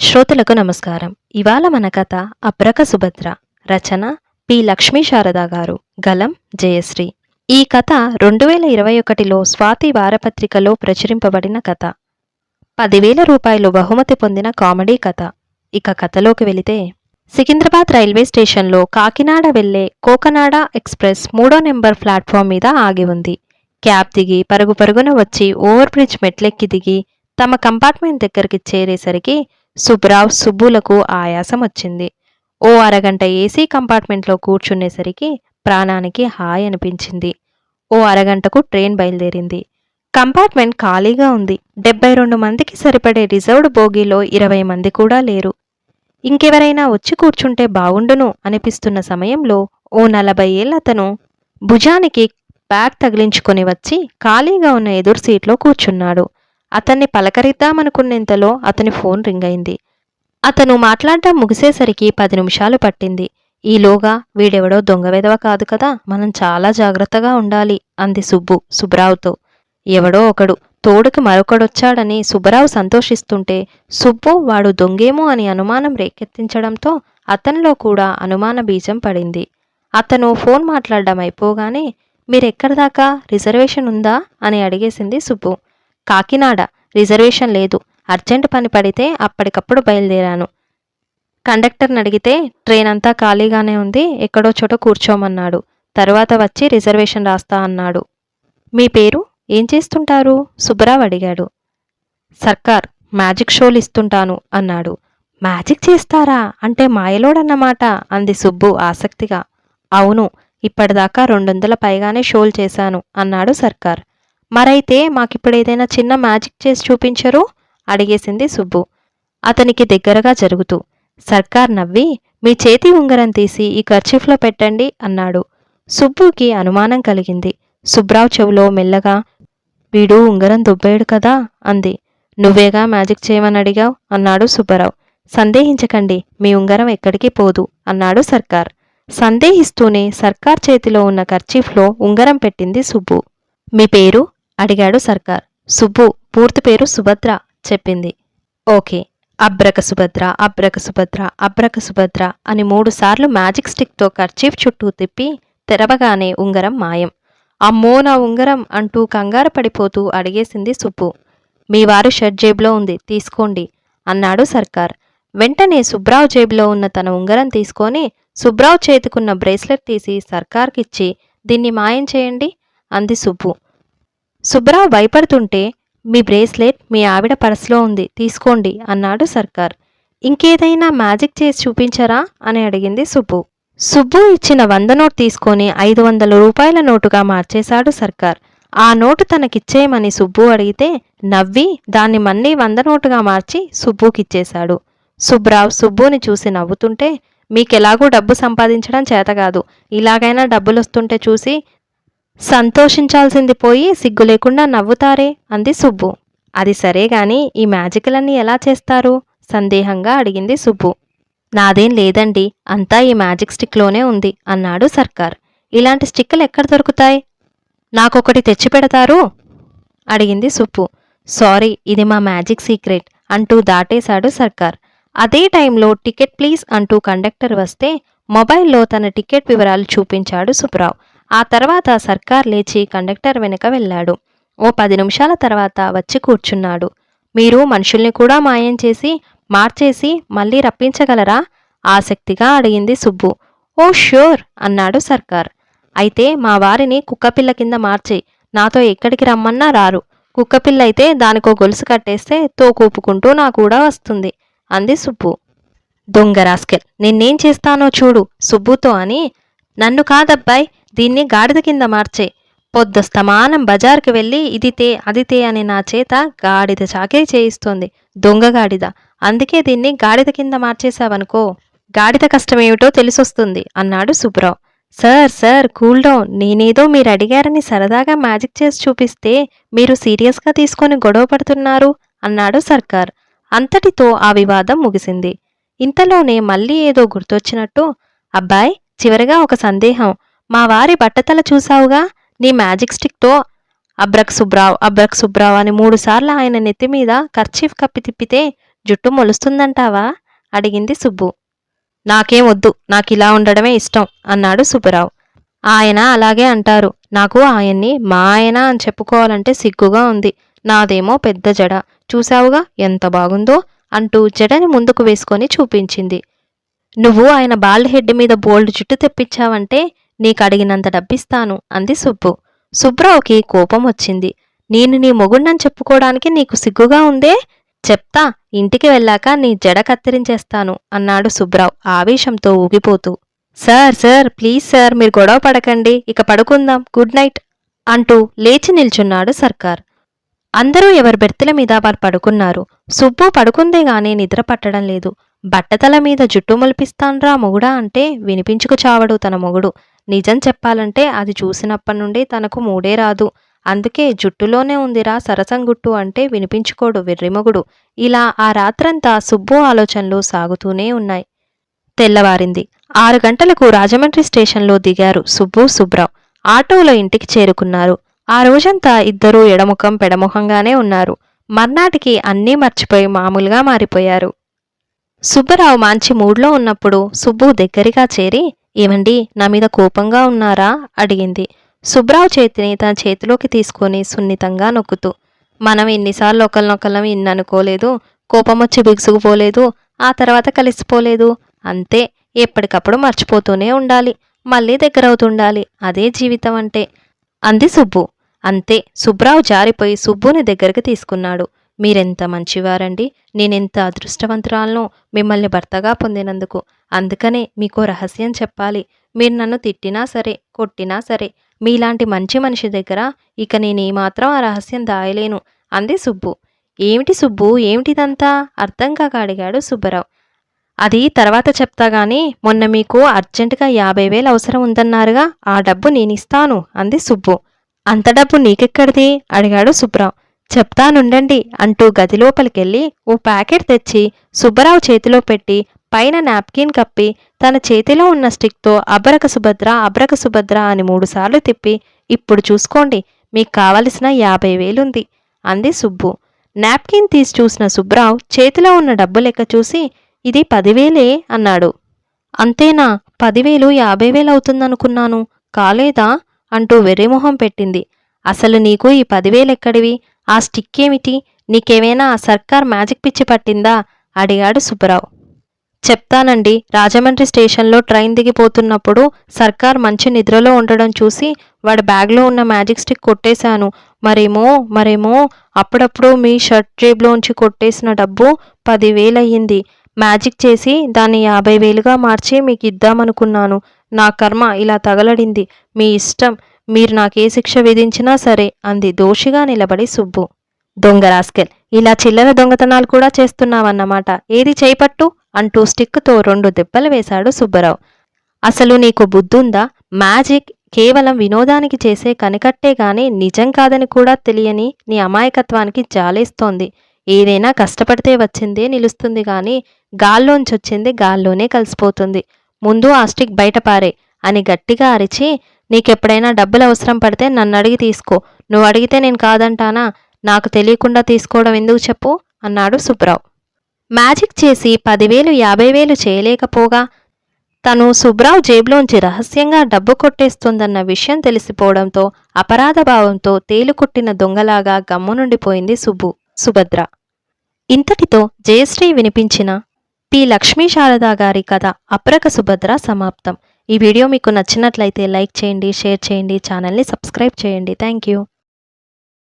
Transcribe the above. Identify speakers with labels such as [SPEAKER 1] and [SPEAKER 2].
[SPEAKER 1] శ్రోతలకు నమస్కారం. ఇవాళ మన కథ అబ్రక సుభద్ర రచన పి. లక్ష్మీ శారదా గారు గలం జయశ్రీ. ఈ కథ రెండు వేల ఇరవై ఒకటిలో స్వాతి వారపత్రికలో ప్రచురింపబడిన కథ. పదివేల రూపాయలు బహుమతి పొందిన కామెడీ కథ. ఇక కథలోకి వెళితే సికింద్రాబాద్ రైల్వే స్టేషన్లో కాకినాడ వెళ్ళే కోకనాడ ఎక్స్ప్రెస్ మూడో నెంబర్ ప్లాట్ఫామ్ మీద ఆగి ఉంది. క్యాబ్ దిగి పరుగు పరుగున వచ్చి ఓవర్ బ్రిడ్జ్ మెట్లెక్కి దిగి తమ కంపార్ట్మెంట్ దగ్గరికి చేరేసరికి సుబ్రావ్ సుబ్బులకు ఆయాసం వచ్చింది. ఓ అరగంట ఏసీ కంపార్ట్మెంట్లో కూర్చునేసరికి ప్రాణానికి హాయ్ అనిపించింది. ఓ అరగంటకు ట్రైన్ బయలుదేరింది. కంపార్ట్మెంట్ ఖాళీగా ఉంది. డెబ్బై రెండు మందికి సరిపడే రిజర్వ్డ్ బోగీలో ఇరవై మంది కూడా లేరు. ఇంకెవరైనా వచ్చి కూర్చుంటే బాగుండును అనిపిస్తున్న సమయంలో ఓ నలభై ఏళ్ళతను భుజానికి బ్యాగ్ తగిలించుకొని వచ్చి ఖాళీగా ఉన్న ఎదురు సీట్లో కూర్చున్నాడు. అతన్ని పలకరిద్దామనుకున్నంతలో అతని ఫోన్ రింగ్ అయింది. అతను మాట్లాడటం ముగిసేసరికి పది నిమిషాలు పట్టింది. ఈలోగా వీడెవడో దొంగవెదవ కాదు కదా మనం చాలా జాగ్రత్తగా ఉండాలి అంది సుబ్బు సుబ్రావుతో ఎవడో ఒకడు తోడుకి మరొకడొచ్చాడని సుబ్బరావు సంతోషిస్తుంటే సుబ్బు వాడు దొంగేమో అని అనుమానం రేకెత్తించడంతో అతనిలో కూడా అనుమాన బీజం పడింది. అతను ఫోన్ మాట్లాడడం అయిపోగానే మీరెక్కడి దాకా రిజర్వేషన్ ఉందా? అని అడిగేసింది సుబ్బు. కాకినాడ. రిజర్వేషన్ లేదు. అర్జెంట్ పని పడితే అప్పటికప్పుడు బయలుదేరాను. కండక్టర్ని అడిగితే ట్రైన్ అంతా ఖాళీగానే ఉంది. ఎక్కడో చోట కూర్చోమన్నాడు. తర్వాత వచ్చి రిజర్వేషన్ రాస్తా అన్నాడు. మీ పేరు? ఏం చేస్తుంటారు? సుబ్బరావు అడిగాడు. సర్కార్ మ్యాజిక్ షోలు ఇస్తుంటాను అన్నాడు. మ్యాజిక్ చేస్తారా? అంటే మాయలోడన్నమాట అంది సుబ్బు ఆసక్తిగా. అవును ఇప్పటిదాకా రెండొందల పైగానే షోలు చేశాను అన్నాడు సర్కార్. మరైతే మాకిప్పుడు ఏదైనా చిన్న మ్యాజిక్ చేసి చూపించరు? అడిగేసింది సుబ్బు. అతనికి దగ్గరగా జరుగుతూ సర్కార్ నవ్వి మీ చేతి ఉంగరం తీసి ఈ కర్చీఫ్లో పెట్టండి అన్నాడు. సుబ్బుకి అనుమానం కలిగింది. సుబ్రావ్ చెవులో మెల్లగా వీడు ఉంగరం దుబ్బేడు కదా? అంది. నువ్వేగా మ్యాజిక్ చేయమని అడిగావు? అన్నాడు సుబ్బారావు. సందేహించకండి మీ ఉంగరం ఎక్కడికి పోదు అన్నాడు సర్కార్. సందేహిస్తూనే సర్కార్ చేతిలో ఉన్న కర్చీఫ్లో ఉంగరం పెట్టింది సుబ్బు. మీ పేరు? అడిగాడు సర్కార్. సుబ్బు పూర్తి పేరు సుభద్ర చెప్పింది. ఓకే అబ్రక సుభద్ర అబ్రక సుభద్ర అబ్రక సుభద్ర అని మూడుసార్లు మ్యాజిక్ స్టిక్తో కర్చీఫ్ చుట్టూ తిప్పి తెరవగానే ఉంగరం మాయం. అమ్మో నా ఉంగరం అంటూ కంగారు పడిపోతూ అడిగేసింది సుబ్బు. మీ వారు షర్ట్ జేబులో ఉంది తీసుకోండి అన్నాడు సర్కార్. వెంటనే సుబ్రావ్ జేబులో ఉన్న తన ఉంగరం తీసుకొని సుబ్రావ్ చేతికున్న బ్రేస్లెట్ తీసి సర్కార్కిచ్చి దీన్ని మాయం చేయండి అంది సుబ్బు. సుబ్రావ్ భయపడుతుంటే మీ బ్రేస్లెట్ మీ ఆవిడ పర్సులో ఉంది తీసుకోండి అన్నాడు సర్కార్. ఇంకేదైనా మ్యాజిక్ చేసి చూపించరా? అని అడిగింది సుబ్బు. సుబ్బు ఇచ్చిన వంద నోట్ తీసుకొని ఐదు వందల రూపాయల నోటుగా మార్చేశాడు సర్కార్. ఆ నోటు తనకిచ్చేయమని సుబ్బు అడిగితే నవ్వి దాన్ని మళ్ళీ వంద నోటుగా మార్చి సుబ్బుకిచ్చేశాడు. సుబ్రావ్ సుబ్బుని చూసి నవ్వుతుంటే మీకెలాగూ డబ్బు సంపాదించడం చేతకాదు ఇలాగైనా డబ్బులు వస్తుంటే చూసి సంతోషించాల్సింది పోయి సిగ్గు లేకుండా నవ్వుతారే అంది సుబ్బు. అది సరే గాని ఈ మ్యాజిక్లన్నీ ఎలా చేస్తారు? సందేహంగా అడిగింది సుబ్బు. నాదేం లేదండి అంతా ఈ మ్యాజిక్ స్టిక్లోనే ఉంది అన్నాడు సర్కార్. ఇలాంటి స్టిక్కులు ఎక్కడ దొరుకుతాయి? నాకొకటి తెచ్చిపెడతారు అడిగింది సుబ్బు. సారీ ఇది మా మ్యాజిక్ సీక్రెట్ అంటూ దాటేశాడు సర్కార్. అదే టైంలో టికెట్ ప్లీజ్ అంటూ కండక్టర్ వస్తే మొబైల్లో తన టికెట్ వివరాలు చూపించాడు సుబ్రావ్ ఆ తర్వాత సర్కార్ లేచి కండక్టర్ వెనుక వెళ్ళాడు. ఓ పది నిమిషాల తర్వాత వచ్చి కూర్చున్నాడు. మీరు మనుషుల్ని కూడా మాయం చేసి మార్చేసి మళ్ళీ రప్పించగలరా? ఆసక్తిగా అడిగింది సుబ్బు. ఓ ష్యూర్ అన్నాడు సర్కార్. అయితే మా వారిని కుక్కపిల్ల కింద మార్చి నాతో ఎక్కడికి రమ్మన్నా రారు. కుక్కపిల్ల అయితే దానికో గొలుసు కట్టేస్తే తోకూపుకుంటూ నా కూడా వస్తుంది అంది సుబ్బు. దొంగ రాస్కెల్ నిన్నేం చేస్తానో చూడు సుబ్బుతో అని. నన్ను కాదబ్బాయ్ దీన్ని గాడిద కింద మార్చే. పొద్దుస్తమానం బజార్కి వెళ్ళి ఇదితే అదితే అని నా చేత గాడిద చాకరీ చేయిస్తోంది. దొంగ గాడిద. అందుకే దీన్ని గాడిద కింద మార్చేశావనుకో. గాడిద కష్టమేమిటో తెలిసొస్తుంది అన్నాడు Subrao. Sir sir cool down. నేనేదో మీరు అడిగారని సరదాగా మ్యాజిక్ చేసి చూపిస్తే మీరు సీరియస్గా తీసుకొని గొడవ పడుతున్నారు అన్నాడు సర్కార్. అంతటితో ఆ వివాదం ముగిసింది. ఇంతలోనే మళ్ళీ ఏదో గుర్తొచ్చినట్టు అబ్బాయ్ చివరగా ఒక సందేహం. మా వారి బట్టతల చూసావుగా నీ మ్యాజిక్ స్టిక్తో అబ్రక్ సుబ్రావ్ అబ్రక్ సుబ్రావ్ అని మూడుసార్లు ఆయన నెత్తి మీద కర్చీఫ్ కప్పి తిప్పితే జుట్టు మొలుస్తుందంటావా? అడిగింది సుబ్బు. నాకేం వద్దు నాకు ఇలా ఉండడమే ఇష్టం అన్నాడు సుబ్బరావు. ఆయన అలాగే అంటారు. నాకు ఆయన్ని మా ఆయన అని చెప్పుకోవాలంటే సిగ్గుగా ఉంది. నాదేమో పెద్ద జడ. చూశావుగా? ఎంత బాగుందో? అంటూ జడని ముందుకు వేసుకొని చూపించింది. నువ్వు ఆయన బాల్డ్ హెడ్ మీద బోల్డ్ జుట్టు తెప్పించావంటే నీకు అడిగినంత డబ్బిస్తాను అంది సుబ్బు. సుబ్రావుకి కోపం వచ్చింది. నేను నీ మొగుణ్ణని చెప్పుకోవడానికి నీకు సిగ్గుగా ఉందే? చెప్తా ఇంటికి వెళ్ళాక నీ జడ కత్తిరించేస్తాను అన్నాడు సుబ్రావ్ ఆవేశంతో ఊగిపోతూ. సార్ సార్ ప్లీజ్ సార్ మీరు గొడవ పడకండి ఇక పడుకుందాం గుడ్ నైట్ అంటూ లేచి నిల్చున్నాడు సర్కార్. అందరూ ఎవరి బెర్తుల మీద వారు పడుకున్నారు. సుబ్బు పడుకుందే గాని నిద్ర పట్టడం లేదు. బట్టతల మీద జుట్టు మొలిపిస్తాన్రా మొగుడా అంటే వినిపించుకు చావడు తన మొగుడు. నిజం చెప్పాలంటే అది చూసినప్పటి నుండి తనకు మూడే రాదు. అందుకే జుట్టులోనే ఉందిరా సరసంగుట్టు అంటే వినిపించుకోడు వెర్రిమగుడు. ఇలా ఆ రాత్రంతా సుబ్బు ఆలోచనలు సాగుతూనే ఉన్నాయి. తెల్లవారింది. ఆరు గంటలకు రాజమండ్రి స్టేషన్లో దిగారు సుబ్బు సుబ్రావ్. ఆటోలో ఇంటికి చేరుకున్నారు. ఆ రోజంతా ఇద్దరూ ఎడముఖం పెడముఖంగానే ఉన్నారు. మర్నాటికి అన్నీ మర్చిపోయి మామూలుగా మారిపోయారు. సుబ్బరావు మంచి మూడ్లో ఉన్నప్పుడు సుబ్బు దగ్గరగా చేరి ఏమండి నా మీద కోపంగా ఉన్నారా? అడిగింది. సుబ్రావు చేతిని తన చేతిలోకి తీసుకొని సున్నితంగా నొక్కుతూ మనం ఎన్నిసార్లు ఒకరినొకరం ఇన్ననుకోలేదు కోపం వచ్చి బిగుసుకుపోలేదు ఆ తర్వాత కలిసిపోలేదు. అంతే ఎప్పటికప్పుడు మర్చిపోతూనే ఉండాలి మళ్ళీ దగ్గరవుతుండాలి అదే జీవితం అంటే. అంది సుబ్బు. అంతే సుబ్రావు జారిపోయి సుబ్బుని దగ్గరికి తీసుకున్నాడు. మీరెంత మంచివారండి. నేనెంత అదృష్టవంతురాలను మిమ్మల్ని భర్తగా పొందినందుకు. అందుకనే మీకో రహస్యం చెప్పాలి. మీరు నన్ను తిట్టినా సరే కొట్టినా సరే మీలాంటి మంచి మనిషి దగ్గర ఇక నేనేమాత్రం ఆ రహస్యం దాయలేను. అంది సుబ్బు. ఏమిటి సుబ్బు? ఏమిటిదంతా? అర్థం కాక అడిగాడు సుబ్బరావు. అది తర్వాత చెప్తా గానీ మొన్న మీకు అర్జెంటుగా యాభై వేలు అవసరం ఉందన్నారుగా ఆ డబ్బు నేనిస్తాను అంది సుబ్బు. అంత డబ్బు నీకెక్కడిది? అడిగాడు సుబ్బరావు. చెప్తానుండండి అంటూ గదిలోపలికెళ్ళి ఓ ప్యాకెట్ తెచ్చి సుబ్బరావు చేతిలో పెట్టి పైన నాప్కిన్ కప్పి తన చేతిలో ఉన్న స్టిక్తో అబ్రక సుభద్ర అబ్రక సుభద్ర అని మూడుసార్లు తిప్పి ఇప్పుడు చూసుకోండి మీకు కావలసిన యాభై వేలుంది అంది సుబ్బు. నాప్కిన్ తీసి చూసిన సుబ్రావ్ చేతిలో ఉన్న డబ్బు లెక్క చూసి ఇది పదివేలే అన్నాడు. అంతేనా? పదివేలు యాభై వేలు అవుతుందనుకున్నాను. కాలేదా? అంటూ వెర్రిమొహం పెట్టింది. అసలు నీకు ఈ పదివేలెక్కడివి? ఆ స్టిక్ ఏమిటి నీకేమైనా ఆ సర్కార్ మ్యాజిక్ పిచ్చి పట్టిందా? అడిగాడు సుబ్బరావు. చెప్తానండి రాజమండ్రి స్టేషన్లో ట్రైన్ దిగిపోతున్నప్పుడు సర్కార్ మంచి నిద్రలో ఉండడం చూసి వాడి బ్యాగ్లో ఉన్న మ్యాజిక్ స్టిక్ కొట్టేశాను. మరేమో మరేమో అప్పుడప్పుడు మీ షర్ట్ జేబులోంచి కొట్టేసిన డబ్బు పదివేలయ్యింది. మ్యాజిక్ చేసి దాన్ని యాభై వేలుగా మార్చి మీకు ఇద్దామనుకున్నాను నా కర్మ ఇలా తగలడింది. మీ ఇష్టం. మీరు నాకే శిక్ష విధించినా సరే అంది దోషిగా నిలబడి సుబ్బు. దొంగ రాస్కెల్ ఇలా చిల్లర దొంగతనాలు కూడా చేస్తున్నావన్నమాట. ఏది చేపట్టు? అంటూ స్టిక్తో రెండు దెబ్బలు వేశాడు సుబ్బరావు. అసలు నీకు బుద్ధుందా? మ్యాజిక్ కేవలం వినోదానికి చేసే కనికట్టే గాని నిజం కాదని కూడా తెలియని నీ అమాయకత్వానికి జాలేస్తోంది. ఏదైనా కష్టపడితే వచ్చిందే నిలుస్తుంది గాని గాల్లోంచొచ్చింది గాల్లోనే కలిసిపోతుంది. ముందు ఆ స్టిక్ బయటపారే అని గట్టిగా అరిచి నీకెప్పుడైనా డబ్బులు అవసరం పడితే నన్ను అడిగి తీసుకో. నువ్వు అడిగితే నేను కాదంటానా? నాకు తెలియకుండా తీసుకోవడం ఎందుకు చెప్పు? అన్నాడు సుబ్రావు మ్యాజిక్ చేసి పదివేలు యాభై వేలు చేయలేకపోగా తను సుబ్రావు జేబులోంచి రహస్యంగా డబ్బు కొట్టేస్తుందన్న విషయం తెలిసిపోవడంతో అపరాధ భావంతో తేలుకుట్టిన దొంగలాగా గమ్మునుండిపోయింది సుబ్బు సుభద్ర. ఇంతటితో జయశ్రీ వినిపించిన పి లక్ష్మీ శారదా గారి కథ అప్రక సుభద్ర సమాప్తం. ఈ వీడియో మీకు నచ్చినట్లయితే లైక్ చేయండి షేర్ చేయండి ఛానల్ని సబ్స్క్రైబ్ చేయండి. Thank you